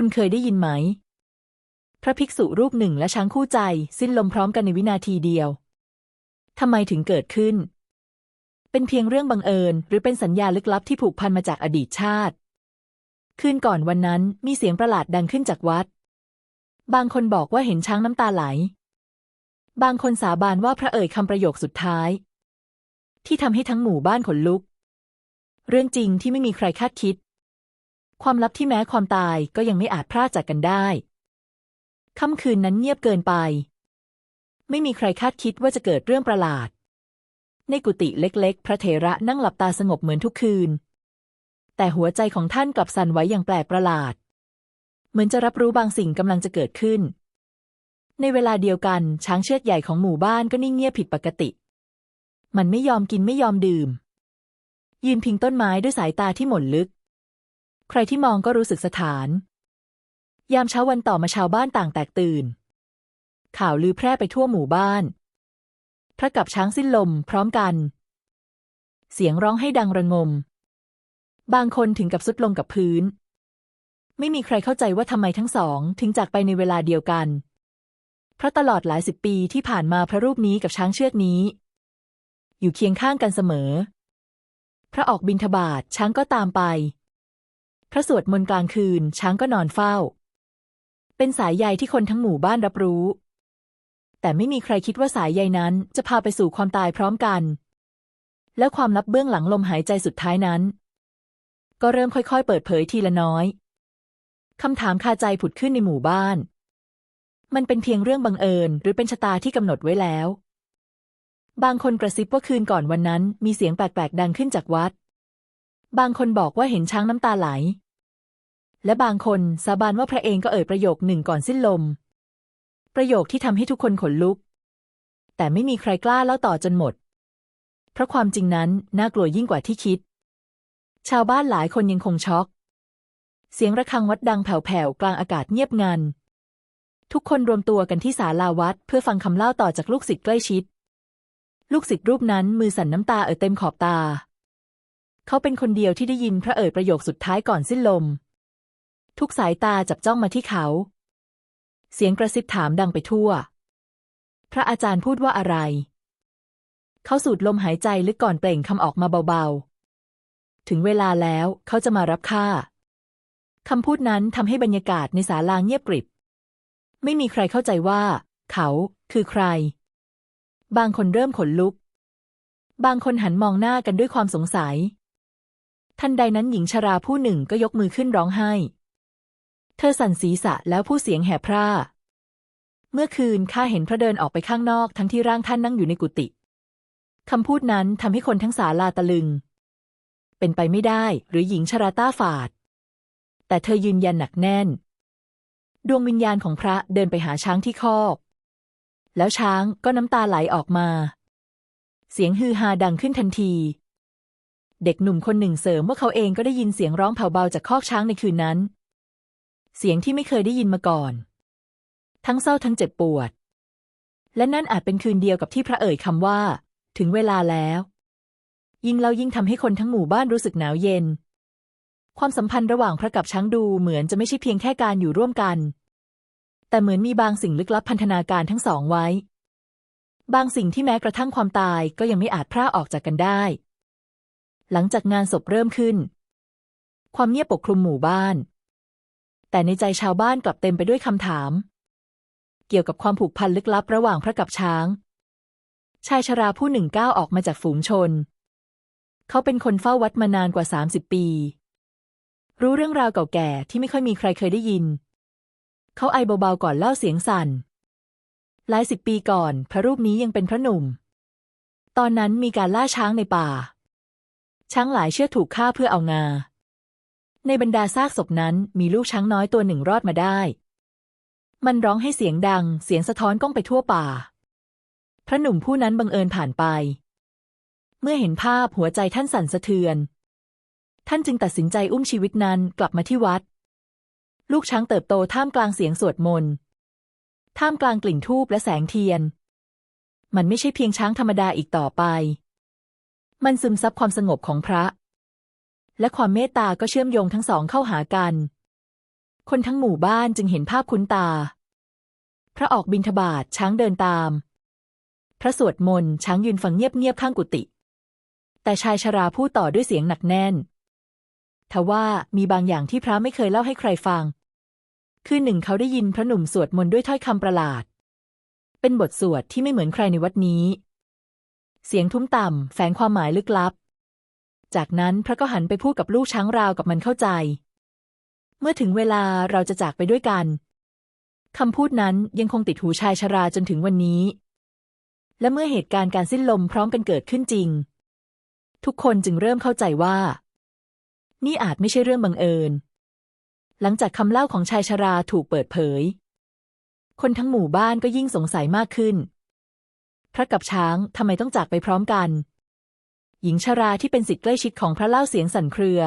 คุณเคยได้ยินไหม พระภิกษุรูปหนึ่งและช้างคู่ใจ สิ้นลมพร้อมกันในวินาทีเดียวทำไมถึงเกิดขึ้น เป็นเพียงเรื่องบังเอิญ หรือเป็นสัญญาลึกลับที่ผูกพันมาจากอดีตชาติ คืนก่อนวันนั้นมีเสียงประหลาดดังขึ้นจากวัด บางคนบอกว่าเห็นช้างน้ำตาไหล บางคนสาบานว่าพระเอ่ยคำประโยคสุดท้าย ที่ทำให้ทั้งหมู่บ้านขนลุก เรื่องจริงที่ไม่มีใครคาดคิด ความลับที่แม้ความตายก็ยังไม่อาจพรากจากกันได้ ค่ำคืนนั้นเงียบเกินไป ไม่มีใครคาดคิดว่าจะเกิดเรื่องประหลาด ในกุฏิเล็กๆ พระเถระนั่งหลับตาสงบเหมือนทุกคืน แต่หัวใจของท่านกลับสั่นไหวอย่างแปลกประหลาด เหมือนจะรับรู้บางสิ่งกำลังจะเกิดขึ้น ในเวลาเดียวกันช้างเชือกใหญ่ของหมู่บ้านก็นิ่งเงียบผิดปกติ มันไม่ยอมกินไม่ยอมดื่ม ยืนพิงต้นไม้ด้วยสายตาที่หม่นลึก ใครที่มองก็รู้สึกสถาน ยามเช้าวันต่อมาชาวบ้านต่างแตกตื่น ข่าวลือแพร่ไปทั่วหมู่บ้าน พระกับช้างสิ้นลมพร้อมกัน เสียงร้องให้ดังระงม บางคนถึงกับสุดลงกับพื้น ไม่มีใครเข้าใจว่าทำไมทั้งสองถึงจากไปในเวลาเดียวกัน เพราะตลอดหลายสิบปีที่ผ่านมาพระรูปนี้กับช้างเชือกนี้ อยู่เคียงข้างกันเสมอ พระออกบิณฑบาตช้างก็ตามไป พระสวดมนต์กลางคืนช้างก็นอนเฝ้า เป็นสายใยที่คนทั้งหมู่บ้านรับรู้ แต่ไม่มีใครคิดว่าสายใยนั้นจะพาไปสู่ความตายพร้อมกัน แล้วความลับเบื้องหลังลมหายใจสุดท้ายนั้น ก็เริ่มค่อยๆ เปิดเผยทีละน้อยคำถามคาใจผุดขึ้นในหมู่บ้าน มันเป็นเพียงเรื่องบังเอิญหรือเป็นชะตาที่กำหนดไว้แล้ว บางคนกระซิบว่าคืนก่อนวันนั้นมีเสียงแปลกๆดังขึ้นจากวัด บางคนบอกว่าเห็นช้างน้ำตาไหล และบางคนสาบานว่าพระเองก็เอ่ยประโยคหนึ่งก่อนสิ้นลม ประโยคที่ทำให้ทุกคนขนลุก แต่ไม่มีใครกล้าเล่าต่อจนหมด เพราะความจริงนั้นน่ากลัวยิ่งกว่าที่คิด ชาวบ้านหลายคนยังคงช็อก เสียงระฆังวัดดังแผ่วๆกลางอากาศเงียบงันทุกคนรวมตัวกันที่ศาลาวัด เพื่อฟังคำเล่าต่อจากลูกศิษย์ใกล้ชิด ลูกศิษย์รูปนั้นมือสั่นน้ำตาเอ่อเต็มขอบตา เขาเป็นคนเดียวที่ได้ยินพระเอ่ยประโยคสุดท้ายก่อนสิ้นลม ทุกสายตาจับจ้องมาที่เขา เสียงกระซิบถามดังไปทั่ว พระอาจารย์พูดว่าอะไร เขาสูดลมหายใจลึกก่อนเปล่งคำออกมาเบาๆ ถึงเวลาแล้วเขาจะมารับค่าคำพูดนั้นทำให้บรรยากาศในศาลาเงียบกริบ ไม่มีใครเข้าใจว่า เขาคือใคร บางคนเริ่มขนลุก บางคนหันมองหน้ากันด้วยความสงสัย ทันใดนั้นหญิงชราผู้หนึ่งก็ยกมือขึ้นร้องไห้ เธอสั่นศีรษะแล้วผู้เสียงแหบพร่า เมื่อคืนข้าเห็นพระเดินออกไปข้างนอกทั้งที่ร่างท่านนั่งอยู่ในกุฏิคำพูดนั้นทำให้คนทั้งศาลาตะลึง เป็นไปไม่ได้หรือหญิงชราต้าฝาด แต่เธอยืนยันหนักแน่น ดวงวิญญาณของพระเดินไปหาช้างที่คอก แล้วช้างก็น้ำตาไหลออกมา เสียงฮือฮาดังขึ้นทันที เด็กหนุ่มคนหนึ่งเสริมว่าเขาเองก็ได้ยินเสียงร้องแผ่วเบาจากคอกช้างในคืนนั้น เสียงที่ไม่เคยได้ยินมาก่อน ทั้งเศร้าทั้งเจ็บปวด และนั่นอาจเป็นคืนเดียวกับที่พระเอ่ยคำว่า ถึงเวลาแล้ว ยิ่งเล่ายิ่งทำให้คนทั้งหมู่บ้านรู้สึกหนาวเย็น ความสัมพันธ์ระหว่างพระกับช้างดูเหมือนจะไม่ใช่เพียงแค่การอยู่ร่วมกัน แต่เหมือนมีบางสิ่งลึกลับพันธนาการทั้งสองไว้ บางสิ่งที่แม้กระทั่งความตายก็ยังไม่อาจพร่าออกจากกันได้ หลังจากงานศพเริ่มขึ้น ความเงียบปกคลุมหมู่บ้าน แต่ในใจชาวบ้านกลับเต็มไปด้วยคำถาม เกี่ยวกับความผูกพันลึกลับระหว่างพระกับช้าง ชายชราผู้หนึ่งก้าวออกมาจากฝูงชน เขาเป็นคนเฝ้าวัดมานานกว่าสามสิบปี รู้เรื่องราวเก่าแก่ที่ไม่ค่อยมีใครเคยได้ยิน เขาไอเบาๆก่อนเล่าเสียงสั่นหลายสิบปีก่อน พระรูปนี้ยังเป็นพระหนุ่ม ตอนนั้นมีการล่าช้างในป่า ช้างหลายเชือกถูกฆ่าเพื่อเอางา ในบรรดาซากศพนั้นมีลูกช้างน้อยตัวหนึ่งรอดมาได้ มันร้องให้เสียงดัง เสียงสะท้อนก้องไปทั่วป่า พระหนุ่มผู้นั้นบังเอิญผ่านไป เมื่อเห็นภาพหัวใจท่านสั่นสะเทือน ท่านจึงตัดสินใจอุ้มชีวิตนั้นกลับมาที่วัด ลูกช้างเติบโตท่ามกลางเสียงสวดมนต์ ท่ามกลางกลิ่นทูบและแสงเทียน มันไม่ใช่เพียงช้างธรรมดาอีกต่อไป มันซึมซับความสงบของพระ และความเมตตาก็เชื่อมโยงทั้งสองเข้าหากัน คนทั้งหมู่บ้านจึงเห็นภาพคุ้นตา พระออกบิณฑบาตช้างเดินตาม พระสวดมนต์ช้างยืนฟังเงียบๆข้างกุฏิแต่ชายชราพูดต่อด้วยเสียงหนักแน่นทว่ามีบางอย่างที่พระไม่เคยเล่าให้ใครฟัง คือหนึ่งเขาได้ยินพระหนุ่มสวดมนต์ด้วยถ้อยคำประหลาด เป็นบทสวดที่ไม่เหมือนใครในวัดนี้ เสียงทุ้มต่ำแฝงความหมายลึกลับ จากนั้นพระก็หันไปพูดกับลูกช้างราวกับมันเข้าใจ เมื่อถึงเวลาเราจะจากไปด้วยกันคำพูดนั้นยังคงติดหูชายชราจนถึงวันนี้ และเมื่อเหตุการณ์การสิ้นลมพร้อมกันเกิดขึ้นจริง ทุกคนจึงเริ่มเข้าใจว่า นี่อาจไม่ใช่เรื่องบังเอิญ หลังจากคำเล่าของชายชราถูกเปิดเผย คนทั้งหมู่บ้านก็ยิ่งสงสัยมากขึ้น พระกับช้างทำไมต้องจากไปพร้อมกัน หญิงชราที่เป็นศิษย์ใกล้ชิดของพระเล่าเสียงสั่นเครือ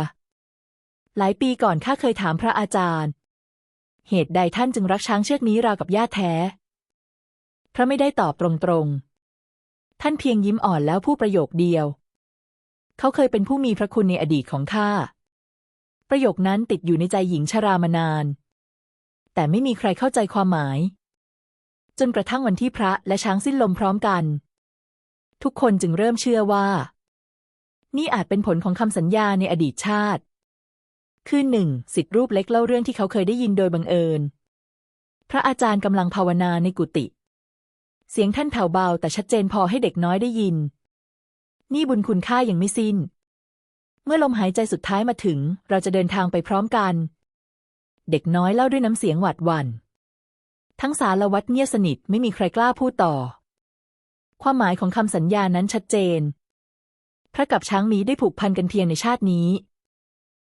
หลายปีก่อนข้าเคยถามพระอาจารย์ เหตุใดท่านจึงรักช้างเชือกนี้ราวกับญาติแท้ พระไม่ได้ตอบตรงๆ ท่านเพียงยิ้มอ่อนแล้วพูดประโยคเดียว เขาเคยเป็นผู้มีพระคุณในอดีตของข้า ประโยคนั้นติดอยู่ในใจหญิงชรามานาน แต่ไม่มีใครเข้าใจความหมาย จนกระทั่งวันที่พระและช้างสิ้นลมพร้อมกัน ทุกคนจึงเริ่มเชื่อว่า นี่อาจเป็นผลของคำสัญญาในอดีตชาติ คือหนึ่งสิทธิรูปเล็กเล่าเรื่องที่เขาเคยได้ยินโดยบังเอิญ พระอาจารย์กำลังภาวนาในกุฏิเสียงท่านแผ่วเบาแต่ชัดเจนพอให้เด็กน้อยได้ยิน นี่บุญคุณค่ายังไม่สิ้น เมื่อลมหายใจสุดท้ายมาถึง เราจะเดินทางไปพร้อมกัน เด็กน้อยเล่าด้วยน้ำเสียงหวาดหวัน่น ทั้งสารวัตรเงียบสนิทไม่มีใครกล้าพูดต่อ ความหมายของคำสัญญานั้นชัดเจน พระกับช้างมีได้ผูกพันกันเพียงในชาตินี้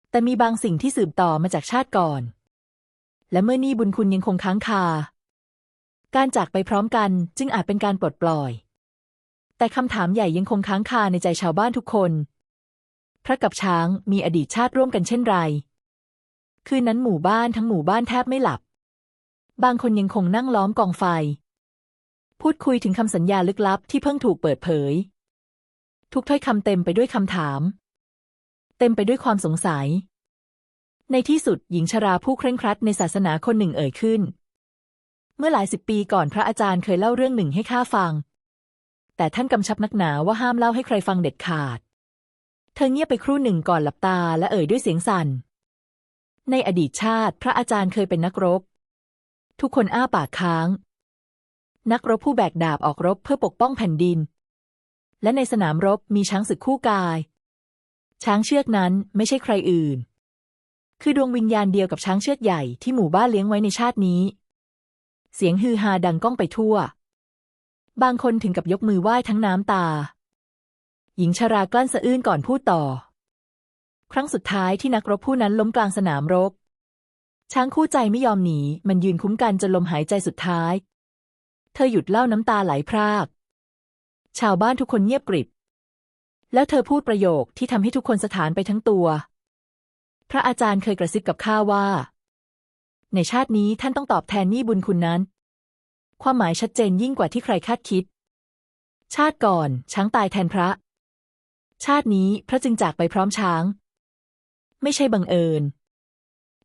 แต่มีบางสิ่งที่สืบต่อมาจากชาติก่อน และเมื่อนี่บุญคุณยังคงค้างคา การจากไปพร้อมกันจึงอาจเป็นการปลดปล่อย แต่คำถามใหญ่ยังคงค้างคาในใจชาวบ้านทุกคน พระกับช้างมีอดีตชาติร่วมกันเช่นไร คืนนั้นหมู่บ้านทั้งหมู่บ้านแทบไม่หลับ บางคนยังคงนั่งล้อมกองไฟ พูดคุยถึงคำสัญญาลึกลับที่เพิ่งถูกเปิดเผย ทุกถ้อยคำเต็มไปด้วยคำถาม เต็มไปด้วยความสงสัย ในที่สุดหญิงชราผู้เคร่งครัดในศาสนาคนหนึ่งเอ่ยขึ้น เมื่อหลายสิบปีก่อนพระอาจารย์เคยเล่าเรื่องหนึ่งให้ข้าฟัง แต่ท่านกำชับนักหนาว่าห้ามเล่าให้ใครฟังเด็ดขาด เธอเงียบไปครู่หนึ่งก่อนหลับตาและเอ่ยด้วยเสียงสั่นในอดีตชาติ พระอาจารย์เคยเป็นนักรบ ทุกคนอ้าปากค้าง นักรบผู้แบกดาบออกรบเพื่อปกป้องแผ่นดิน และในสนามรบมีช้างศึกคู่กาย ช้างเชือกนั้นไม่ใช่ใครอื่น คือดวงวิญญาณเดียวกับช้างเชือกใหญ่ที่หมู่บ้านเลี้ยงไว้ในชาตินี้ เสียงฮือฮาดังก้องไปทั่ว บางคนถึงกับยกมือไหว้ทั้งน้ำตา หญิงชรากลั้นสะอื้นก่อนพูดต่อ ครั้งสุดท้ายที่นักรบผู้นั้นล้มกลางสนามรบ ช้างคู่ใจไม่ยอมหนี มันยืนคุ้มกันจนลมหายใจสุดท้าย เธอหยุดเล่าน้ำตาไหลพราก ชาวบ้านทุกคนเงียบกริบ แล้วเธอพูดประโยคที่ทำให้ทุกคนสถานไปทั้งตัว พระอาจารย์เคยกระซิบกับข้าว่า ในชาตินี้ท่านต้องตอบแทนหนี้บุญคุณนั้น ความหมายชัดเจนยิ่งกว่าที่ใครคาดคิด ชาติก่อนช้างตายแทนพระ ชาตินี้พระจึงจากไปพร้อมช้าง ไม่ใช่บังเอิญ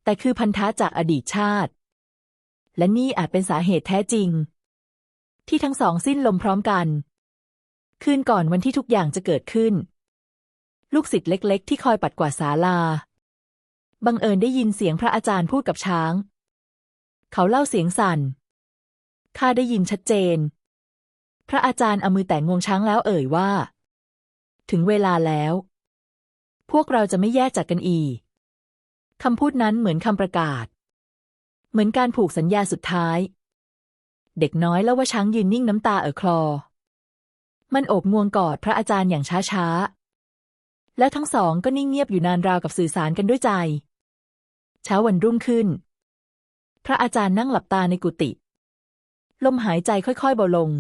แต่คือพันธะจากอดีตชาติ และนี่อาจเป็นสาเหตุแท้จริง ที่ทั้งสองสิ้นลมพร้อมกัน คืนก่อนวันที่ทุกอย่างจะเกิดขึ้น ลูกศิษย์เล็ก ๆ ที่คอยปัดกวาดศาลา บังเอิญได้ยินเสียงพระอาจารย์พูดกับช้าง เขาเล่าเสียงสั่นข้าได้ยินชัดเจน พระอาจารย์เอามือแต่งวงช้างแล้วเอ่ยว่า ถึงเวลาแล้ว พวกเราจะไม่แยกจากกันอีก คำพูดนั้นเหมือนคำประกาศ เหมือนการผูกสัญญาสุดท้าย เด็กน้อยแล้วว่าช้างยืนนิ่งน้ำตาเอ่อคลอ มันโอบงวงกอดพระอาจารย์อย่างช้าๆ แล้วทั้งสองก็นิ่งเงียบอยู่นานราวกับสื่อสารกันด้วยใจ เช้าวันรุ่งขึ้น พระอาจารย์นั่งหลับตาในกุฏิลมหายใจค่อยๆเบาลง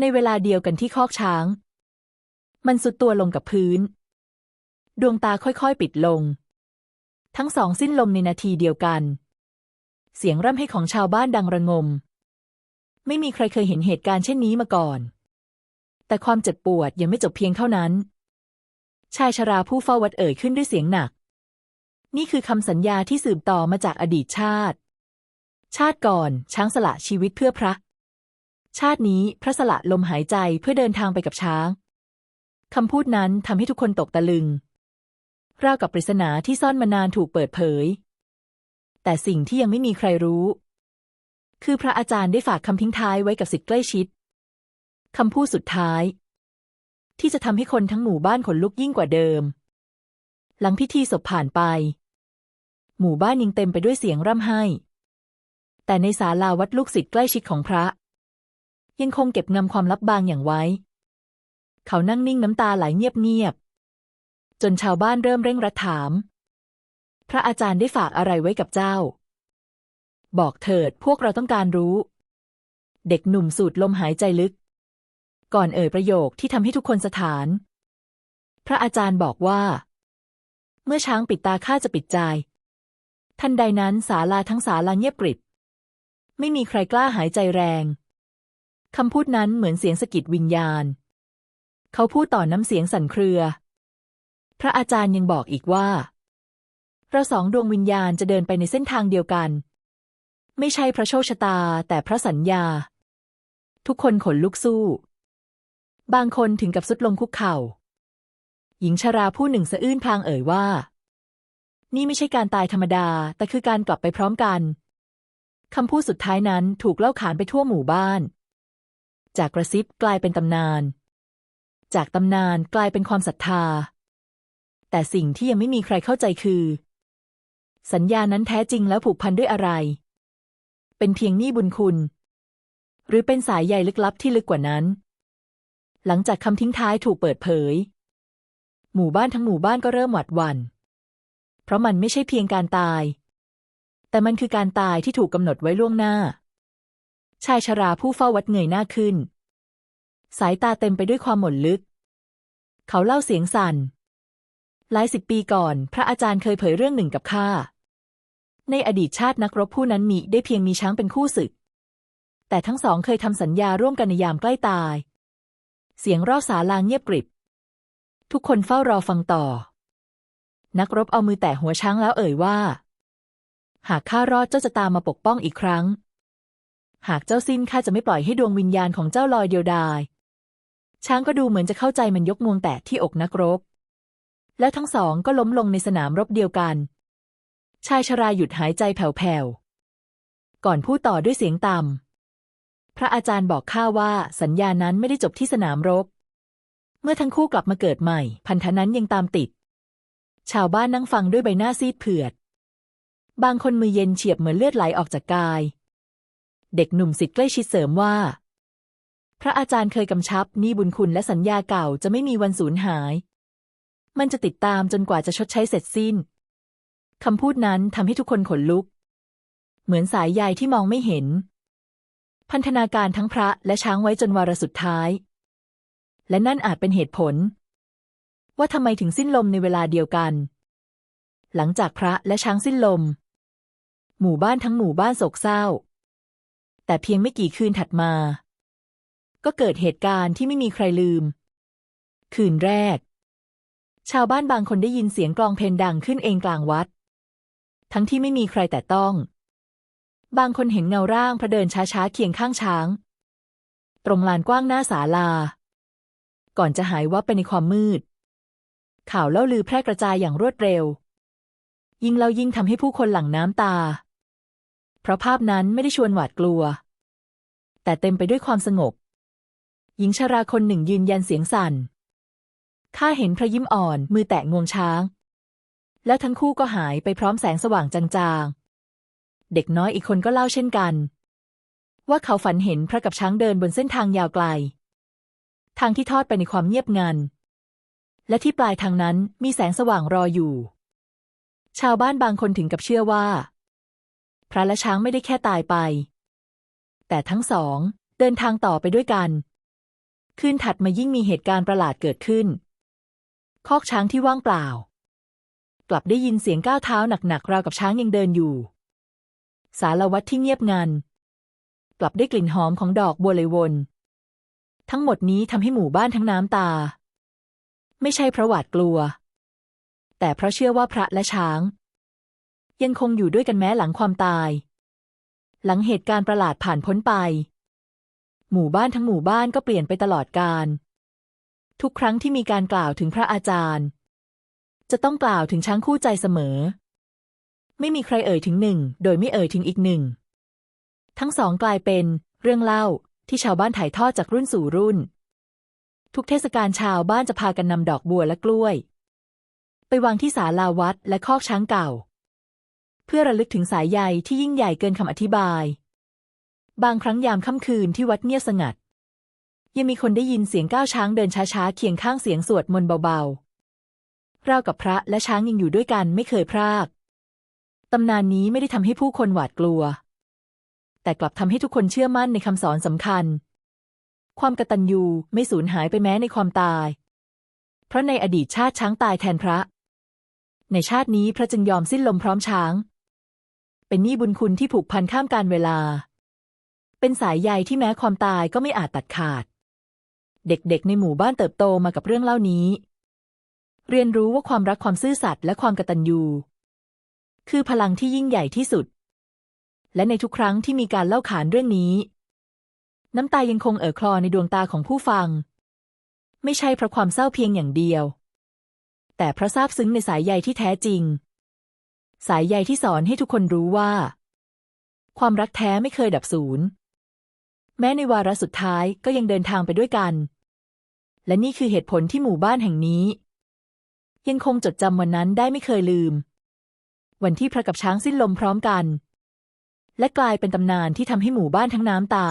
ในเวลาเดียวกันที่คอกช้าง มันสุดตัวลงกับพื้น ดวงตาค่อยๆปิดลง ทั้งสองสิ้นลมในนาทีเดียวกัน เสียงร่ำให้ของชาวบ้านดังระงม ไม่มีใครเคยเห็นเหตุการณ์เช่นนี้มาก่อน แต่ความเจ็บปวดยังไม่จบเพียงเท่านั้น ชายชราผู้เฝ้าวัดเอ่ยขึ้นด้วยเสียงหนัก นี่คือคำสัญญาที่สืบต่อมาจากอดีตชาติ ชาติก่อนช้างสละชีวิตเพื่อพระ ชาตินี้พระสละลมหายใจเพื่อเดินทางไปกับช้างคำพูดนั้นทำให้ทุกคนตกตะลึง ราวกับปริศนาที่ซ่อนมานานถูกเปิดเผย แต่สิ่งที่ยังไม่มีใครรู้ คือพระอาจารย์ได้ฝากคำทิ้งท้ายไว้กับสิทธิ์ใกล้ชิดคำพูดสุดท้าย ที่จะทำให้คนทั้งหมู่บ้านขนลุกยิ่งกว่าเดิม หลังพิธีศพผ่านไป หมู่บ้านยังเต็มไปด้วยเสียงร่ำไห้ แต่ในศาลาวัดลูกศิษย์ใกล้ชิดของพระ ยังคงเก็บงำความลับบางอย่างไว้ เขานั่งนิ่งน้ำตาไหลเงียบ จนชาวบ้านเริ่มเร่งรัดถาม พระอาจารย์ได้ฝากอะไรไว้กับเจ้า บอกเถิดพวกเราต้องการรู้ เด็กหนุ่มสูดลมหายใจลึก ก่อนเอ่ยประโยคที่ทำให้ทุกคนสถาน พระอาจารย์บอกว่า เมื่อช้างปิดตาข้าจะปิดใจ ทันใดนั้นศาลาทั้งศาลาเงียบกริบ ไม่มีใครกล้าหายใจแรงคำพูดนั้นเหมือนเสียงสะกิดวิญญาณ เขาพูดต่อน้ำเสียงสั่นเครือ พระอาจารย์ยังบอกอีกว่า เราสองดวงวิญญาณจะเดินไปในเส้นทางเดียวกัน ไม่ใช่พระโชคชะตา แต่พระสัญญา ทุกคนขนลุกสู้ บางคนถึงกับสุดลงคุกเข่า หญิงชราผู้หนึ่งสะอื้นพลางเอ่ยว่า นี่ไม่ใช่การตายธรรมดา แต่คือการกลับไปพร้อมกันคำพูดสุดท้ายนั้นถูกเล่าขานไปทั่วหมู่บ้าน จากกระซิบกลายเป็นตำนาน จากตำนานกลายเป็นความศรัทธา แต่สิ่งที่ยังไม่มีใครเข้าใจคือ สัญญานั้นแท้จริงแล้วผูกพันด้วยอะไร เป็นเพียงหนี้บุญคุณ หรือเป็นสายใยลึกลับที่ลึกกว่านั้น หลังจากคำทิ้งท้ายถูกเปิดเผย หมู่บ้านทั้งหมู่บ้านก็เริ่มหวาดหวัน่น เพราะมันไม่ใช่เพียงการตาย แต่มันคือการตายที่ถูกกำหนดไว้ล่วงหน้า ชายชราผู้เฝ้าวัดเงยหน้าขึ้น สายตาเต็มไปด้วยความหม่นลึก เขาเล่าเสียงสั่น หลายสิบปีก่อน พระอาจารย์เคยเผยเรื่องหนึ่งกับข้า ในอดีตชาตินักรบผู้นั้นมีได้เพียงมีช้างเป็นคู่ศึก แต่ทั้งสองเคยทำสัญญาร่วมกันในยามใกล้ตาย เสียงรอบศาลาเงียบกริบ ทุกคนเฝ้ารอฟังต่อ นักรบเอามือแตะหัวช้างแล้วเอ่ยว่า หากข้ารอดเจ้าจะตามมาปกป้องอีกครั้ง หากเจ้าสิ้นข้าจะไม่ปล่อยให้ดวงวิญญาณของเจ้าลอยเดียวดาย ช้างก็ดูเหมือนจะเข้าใจมันยกงวงแตะที่อกนักรบ แล้วทั้งสองก็ล้มลงในสนามรบเดียวกัน ชายชราหยุดหายใจแผ่วๆ ก่อนพูดต่อด้วยเสียงต่ำ พระอาจารย์บอกข้าว่าสัญญานั้นไม่ได้จบที่สนามรบ เมื่อทั้งคู่กลับมาเกิดใหม่ พันธะนั้นยังตามติด ชาวบ้านนั่งฟังด้วยใบหน้าซีดเผือด บางคนมือเย็นเฉียบเหมือนเลือดไหลออกจากกาย เด็กหนุ่มสิทธิ์ใกล้ชิดเสริมว่า พระอาจารย์เคยกำชับนี่บุญคุณและสัญญาเก่าจะไม่มีวันสูญหาย มันจะติดตามจนกว่าจะชดใช้เสร็จสิ้นคำพูดนั้นทำให้ทุกคนขนลุก เหมือนสายใยที่มองไม่เห็น พันธนาการทั้งพระและช้างไว้จนวาระสุดท้าย และนั่นอาจเป็นเหตุผล ว่าทำไมถึงสิ้นลมในเวลาเดียวกัน หลังจากพระและช้างสิ้นลม หมู่บ้านทั้งหมู่บ้านโศกเศร้า แต่เพียงไม่กี่คืนถัดมา ก็เกิดเหตุการณ์ที่ไม่มีใครลืม คืนแรก ชาวบ้านบางคนได้ยินเสียงกลองเพลงดังขึ้นเองกลางวัด ทั้งที่ไม่มีใครแต่ต้อง บางคนเห็นเงาร่างพระเดินช้าๆเคียงข้างช้าง ตรงลานกว้างหน้าศาลา ก่อนจะหายวับไปในความมืด ข่าวเล่าลือแพร่กระจายอย่างรวดเร็ว ยิ่งเล่ายิ่งทำให้ผู้คนหลั่งน้ำตา เพราะภาพนั้นไม่ได้ชวนหวาดกลัว แต่เต็มไปด้วยความสงบ หญิงชราคนหนึ่งยืนยันเสียงสั่น ข้าเห็นพระยิ้มอ่อนมือแตะงวงช้าง แล้วทั้งคู่ก็หายไปพร้อมแสงสว่างจางๆ เด็กน้อยอีกคนก็เล่าเช่นกัน ว่าเขาฝันเห็นพระกับช้างเดินบนเส้นทางยาวไกล ทางที่ทอดไปในความเงียบงัน และที่ปลายทางนั้นมีแสงสว่างรออยู่ ชาวบ้านบางคนถึงกับเชื่อว่า พระและช้างไม่ได้แค่ตายไป แต่ทั้งสองเดินทางต่อไปด้วยกัน คืนถัดมายิ่งมีเหตุการณ์ประหลาดเกิดขึ้น คอกช้างที่ว่างเปล่า กลับได้ยินเสียงก้าวเท้าหนักๆราวกับช้างยังเดินอยู่ สารวัตรที่เงียบงัน กลับได้กลิ่นหอมของดอกบัวเลยวน ทั้งหมดนี้ทำให้หมู่บ้านทั้งน้ำตา ไม่ใช่เพราะหวาดกลัว แต่เพราะเชื่อว่าพระและช้าง ยังคงอยู่ด้วยกันแม้หลังความตาย หลังเหตุการณ์ประหลาดผ่านพ้นไป หมู่บ้านทั้งหมู่บ้านก็เปลี่ยนไปตลอดกาล ทุกครั้งที่มีการกล่าวถึงพระอาจารย์ จะต้องกล่าวถึงช้างคู่ใจเสมอ ไม่มีใครเอ่ยถึงหนึ่ง โดยไม่เอ่ยถึงอีกหนึ่ง ทั้งสองกลายเป็นเรื่องเล่าที่ชาวบ้านถ่ายทอดจากรุ่นสู่รุ่น ทุกเทศกาลชาวบ้านจะพากันนำดอกบัวและกล้วย ไปวางที่ศาลาวัดและคอกช้างเก่า เพื่อระลึกถึงสายใยที่ยิ่งใหญ่เกินคำอธิบาย บางครั้งยามค่ำคืนที่วัดเงียบสงัด ยังมีคนได้ยินเสียงก้าวช้างเดินช้าๆเคียงข้างเสียงสวดมนต์เบาๆราวกับพระและช้างยังอยู่ด้วยกันไม่เคยพรากตำนานนี้ไม่ได้ทำให้ผู้คนหวาดกลัว แต่กลับทำให้ทุกคนเชื่อมั่นในคำสอนสำคัญ ความกตัญญูไม่สูญหายไปแม้ในความตาย เพราะในอดีตชาติช้างตายแทนพระ ในชาตินี้พระจึงยอมสิ้นลมพร้อมช้าง เป็นหนี้บุญคุณที่ผูกพันข้ามการเวลา เป็นสายใยที่แม้ความตายก็ไม่อาจตัดขาด เด็กๆ ในหมู่บ้านเติบโตมากับเรื่องเล่านี้ เรียนรู้ว่าความรักความซื่อสัตย์และความกตัญญู คือพลังที่ยิ่งใหญ่ที่สุด และในทุกครั้งที่มีการเล่าขานเรื่องนี้ น้ำตายังคงเอ่อคลอในดวงตาของผู้ฟัง ไม่ใช่เพราะความเศร้าเพียงอย่างเดียว แต่เพราะซาบซึ้งในสายใยที่แท้จริง สายใยที่สอนให้ทุกคนรู้ว่า ความรักแท้ไม่เคยดับสูญแม้ในวาระสุดท้ายก็ยังเดินทางไปด้วยกัน และนี่คือเหตุผลที่หมู่บ้านแห่งนี้ ยังคงจดจำวันนั้นได้ไม่เคยลืม วันที่พระกับช้างสิ้นลมพร้อมกัน และกลายเป็นตำนานที่ทำให้หมู่บ้านทั้งน้ำตา